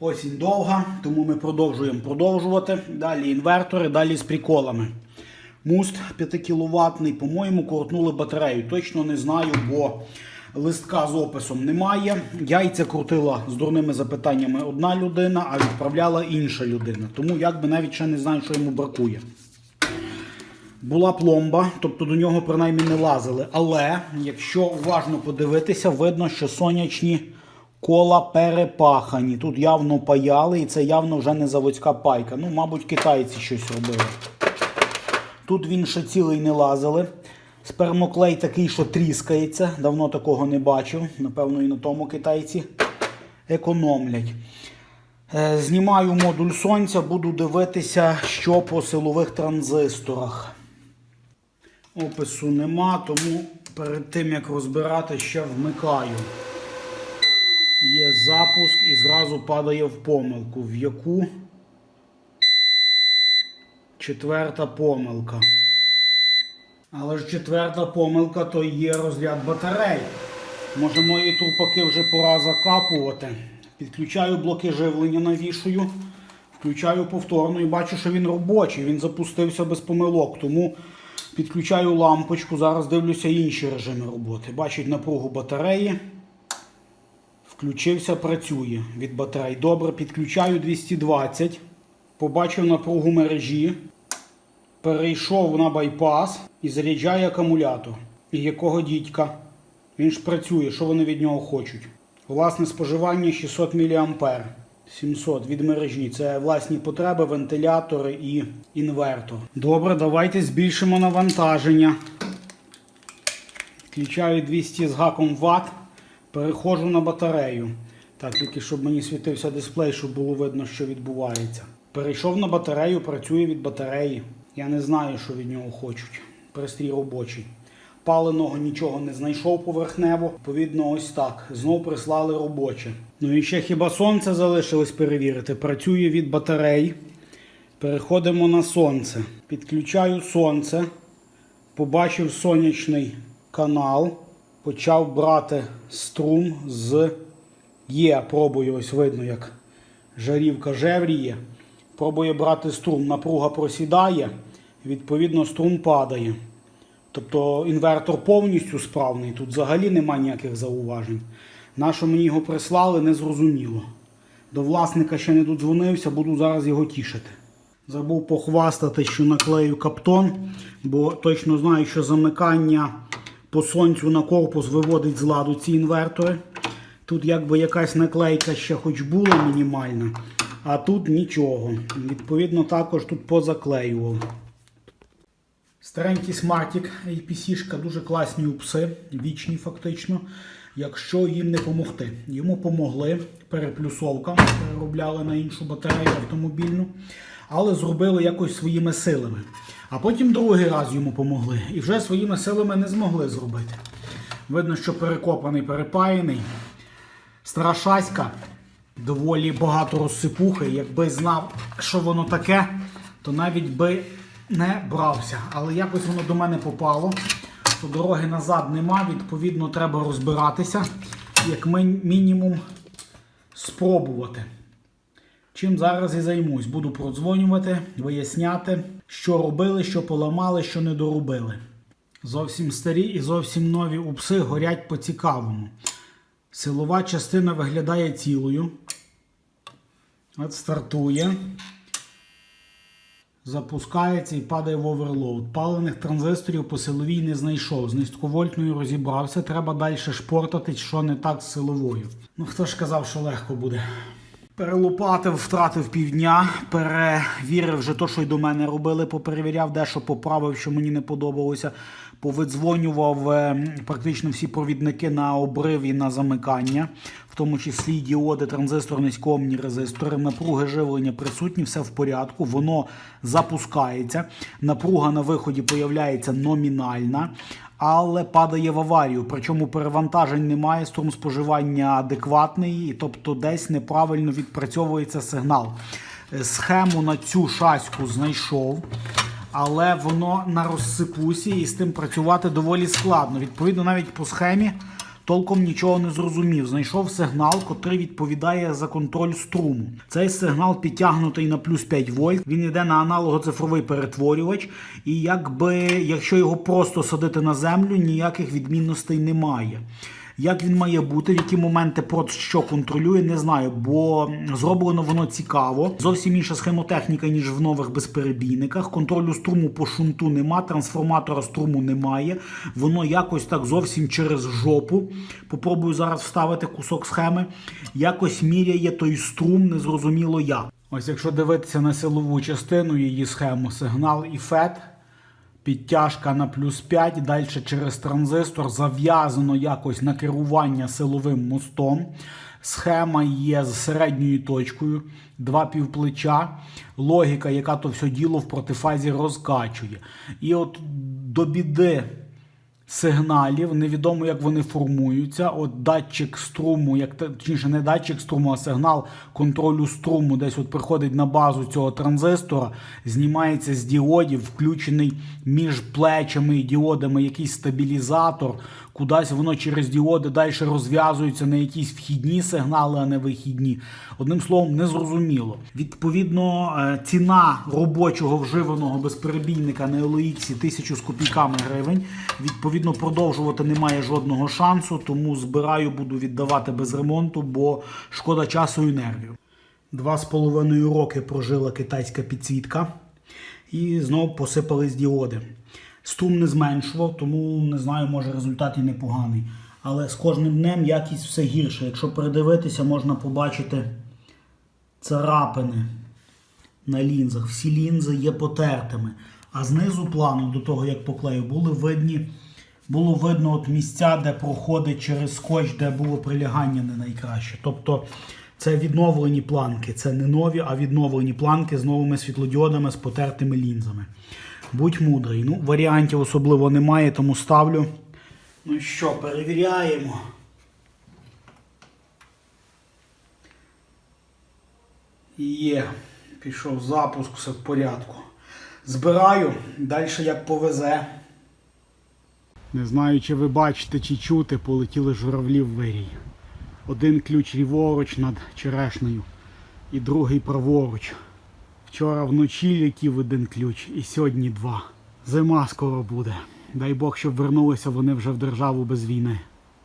Осінь довга, тому ми продовжуємо продовжувати. Далі інвертори, далі з приколами. Муст 5 кВт, по-моєму, коротнули батарею. Точно не знаю, бо листка з описом немає. Яйця крутила з дурними запитаннями одна людина, а відправляла інша людина. Тому якби навіть ще не знаю, що йому бракує. Була пломба, тобто до нього принаймні не лазили. Але якщо уважно подивитися, видно, що сонячні кола перепахані. Тут явно паяли, і це явно вже не заводська пайка. Ну, мабуть, китайці щось робили. Тут він ще цілий не лазили. Спермоклей такий, що тріскається. Давно такого не бачив. Напевно, і на тому китайці економлять. Е, Знімаю модуль сонця, буду дивитися, що по силових транзисторах. Опису нема, тому перед тим як розбирати, ще вмикаю. Є запуск і зразу падає в помилку. В яку четверта помилка. Але ж четверта помилка то є розряд батарей. Може мої трупаки вже пора закапувати. Підключаю блоки живлення, навішую, включаю повторно і бачу, що він робочий, він запустився без помилок. Тому підключаю лампочку, зараз дивлюся інші режими роботи. Бачить напругу батареї. Включився, працює від батарей. Добре, підключаю 220. Побачив напругу мережі. Перейшов на байпас і заряджає акумулятор. І якого дідька? Він ж працює, що вони від нього хочуть? Власне споживання 600 мА. 700 від мережі. Це власні потреби, вентилятори і інвертор. Добре, давайте збільшимо навантаження. Включаю 200 з гаком Вт. Переходжу на батарею. Так, тільки щоб мені світився дисплей, щоб було видно, що відбувається. Перейшов на батарею, працює від батареї. Я не знаю, що від нього хочуть. Пристрій робочий. Паленого нічого не знайшов поверхнево. Відповідно, ось так. Знов прислали робоче. Ну і ще хіба сонце залишилось перевірити. Працює від батарей. Переходимо на сонце. Підключаю сонце. Побачив сонячний канал. Почав брати струм з є. Пробую, ось видно, як жарівка жевріє. Пробує брати струм. Напруга просідає, відповідно, струм падає. Тобто інвертор повністю справний, тут взагалі немає ніяких зауважень. На що мені його прислали, не зрозуміло. До власника ще не додзвонився, буду зараз його тішити. Забув похвастати, що наклею каптон, бо точно знаю, що замикання по сонцю на корпус виводить з ладу ці інвертори. Тут якби якась наклейка ще хоч була мінімальна, а тут нічого. Відповідно, також тут позаклеював. Старенький смартік APC-шка, дуже класні упси, вічні фактично, якщо їм не допомогти. Йому помогли, переплюсовка, переробляли на іншу батарею автомобільну, але зробили якось своїми силами. А потім другий раз йому помогли і вже своїми силами не змогли зробити. Видно, що перекопаний, перепаяний. Стара шаська, доволі багато розсипухи. Якби знав, що воно таке, то навіть би не брався. Але якось воно до мене попало. То дороги назад нема, відповідно, треба розбиратися, як мінімум спробувати. Чим зараз і займусь. Буду продзвонювати, виясняти, що робили, що поламали, що не доробили. Зовсім старі і зовсім нові упси горять по-цікавому. Силова частина виглядає цілою. От стартує. Запускається і падає в оверлоуд. Палених транзисторів по силовій не знайшов. З низьковольтною розібрався. Треба далі шпортати, що не так з силовою. Ну хто ж казав, що легко буде. Перелопатив, втратив півдня, перевірив вже то, що й до мене робили, поперевіряв, дещо поправив, що мені не подобалося. Повидзвонював е, практично всі провідники на обрив і на замикання, в тому числі діоди, транзистор, низькоомні резистори, напруги живлення присутні, все в порядку, воно запускається. Напруга на виході появляється номінальна, але падає в аварію. Причому перевантажень немає, струм споживання адекватний, і тобто десь неправильно відпрацьовується сигнал. Е, Схему на цю шаську знайшов. Але воно на розсипусі і з тим працювати доволі складно. Відповідно, навіть по схемі толком нічого не зрозумів. Знайшов сигнал, котрий відповідає за контроль струму. Цей сигнал підтягнутий на плюс 5 вольт. Він йде на аналогоцифровий перетворювач, і якби якщо його просто садити на землю, ніяких відмінностей немає. Як він має бути, в які моменти прот що контролює, не знаю, бо зроблено воно цікаво. Зовсім інша схемотехніка, ніж в нових безперебійниках. Контролю струму по шунту нема, трансформатора струму немає. Воно якось так зовсім через жопу. Попробую зараз вставити кусок схеми. Якось міряє той струм, незрозуміло як. Ось якщо дивитися на силову частину її схему, сигнал і фет. Підтяжка на плюс 5, далі через транзистор зав'язано якось на керування силовим мостом. Схема є з середньою точкою, два півплеча. Логіка, яка то все діло в протифазі розкачує. І от до біди сигналів, невідомо, як вони формуються. От датчик струму, як точніше, не датчик струму, а сигнал контролю струму десь от приходить на базу цього транзистора, знімається з діодів, включений між плечами і діодами якийсь стабілізатор. Кудись воно через діоди далі розв'язується на якісь вхідні сигнали, а не вихідні. Одним словом, незрозуміло. Відповідно, е, ціна робочого вживаного безперебійника на LX 1000 з копійками гривень. Відповідно, продовжувати немає жодного шансу, тому збираю, буду віддавати без ремонту, бо шкода часу і нервів. Два з половиною роки прожила китайська підсвітка і знову посипались діоди. Струм не зменшував, тому не знаю, може результат і непоганий. Але з кожним днем якість все гірше. Якщо передивитися, можна побачити царапини на лінзах. Всі лінзи є потертими. А знизу плану, до того як поклею, були видні, було видно от місця, де проходить через скотч, де було прилягання не найкраще. Тобто це відновлені планки. Це не нові, а відновлені планки з новими світлодіодами, з потертими лінзами. Будь мудрий. Ну, варіантів особливо немає, тому ставлю. Ну що, перевіряємо. Є. Пішов запуск, все в порядку. Збираю, далі як повезе. Не знаю, чи ви бачите, чи чути, полетіли журавлі в вирій. Один ключ ліворуч над черешнею і другий праворуч. Вчора вночі летів один ключ і сьогодні два. Зима скоро буде. Дай Бог, щоб вернулися вони вже в державу без війни.